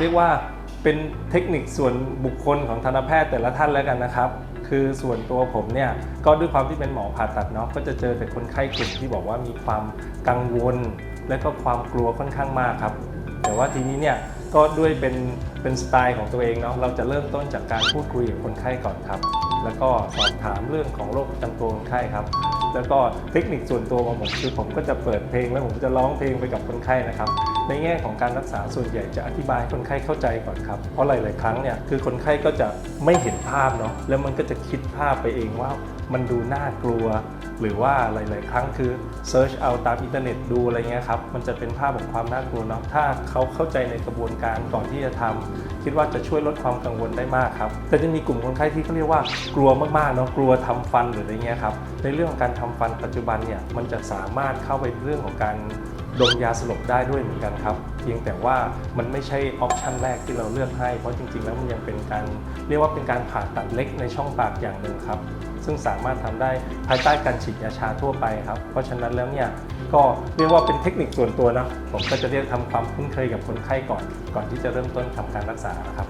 เรียกว่าเป็นเทคนิคส่วนบุคคลของทันตแพทย์แต่ละท่านแล้วกันนะครับ คือส่วนตัวผมเนี่ยก็ด้วยความที่เป็นหมอผ่าตัดเนาะก็จะเจอแต่คนไข้กลุ่มที่บอกว่ามีความกังวล และก็ความกลัวค่อนข้างมากครับ แต่ว่าทีนี้เนี่ยก็ด้วยเป็นเป็นสไตล์ของตัวเองเนาะเราจะเริ่มต้นจากการพูดคุยกับคนไข้ก่อนครับ แล้วก็สอบถามเรื่องของโรคประจำตัวคนไข้ครับแล้วก็เทคนิคส่วนตัวของผมคือผมก็จะเปิดเพลงแล้วผมจะร้องเพลงไปกับคนไข้นะครับ ในแง่ของการรักษาส่วนใหญ่จะอธิบายคนไข้เข้าใจก่อนครับ เพราะหลาย ๆ ครั้งเนี่ยคือคนไข้ก็จะไม่เห็นภาพเนาะแล้วมันก็จะคิดภาพไปเองว่ามันดูน่ากลัว หรือว่าหลาย ๆ ครั้งคือเซิร์ชเอาตามอินเทอร์เน็ตดูอะไรเงี้ยครับมันจะเป็นภาพของความน่ากลัวเนาะถ้าเขาเข้าใจในกระบวนการก่อนที่จะทำคิดว่าจะช่วยลดความกังวลได้มากครับแต่จะมีกลุ่มคนไข้ที่เขาเรียกว่ากลัวมาก ๆ เนาะกลัวทำฟันหรืออะไรเงี้ยครับในเรื่องของการทำฟันปัจจุบันเนี่ยมันจะสามารถเข้าไปเรื่องของการดมยาสลบได้ด้วยเหมือนกันครับ เพียงแต่ว่ามันไม่ใช่ออปชันแรกที่เราเลือกให้ เพราะจริงๆ แล้วมันยังเป็นการเรียกว่าเป็นการผ่าตัดเล็กในช่องปากอย่างหนึ่งครับ ซึ่งสามารถทำได้ภายใต้การฉีดยาชาทั่วไปครับ เพราะฉะนั้นแล้วเนี่ยก็เรียกว่าเป็นเทคนิคส่วนตัวนะผมก็จะเรียกทำความคุ้นเคยกับคนไข้ก่อน ก่อนที่จะเริ่มต้นทำการรักษานะครับ